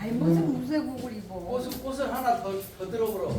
아이 무슨 음. 무쇠국을 입어. 꽃을 꽃을 하나 더 더 들어보러.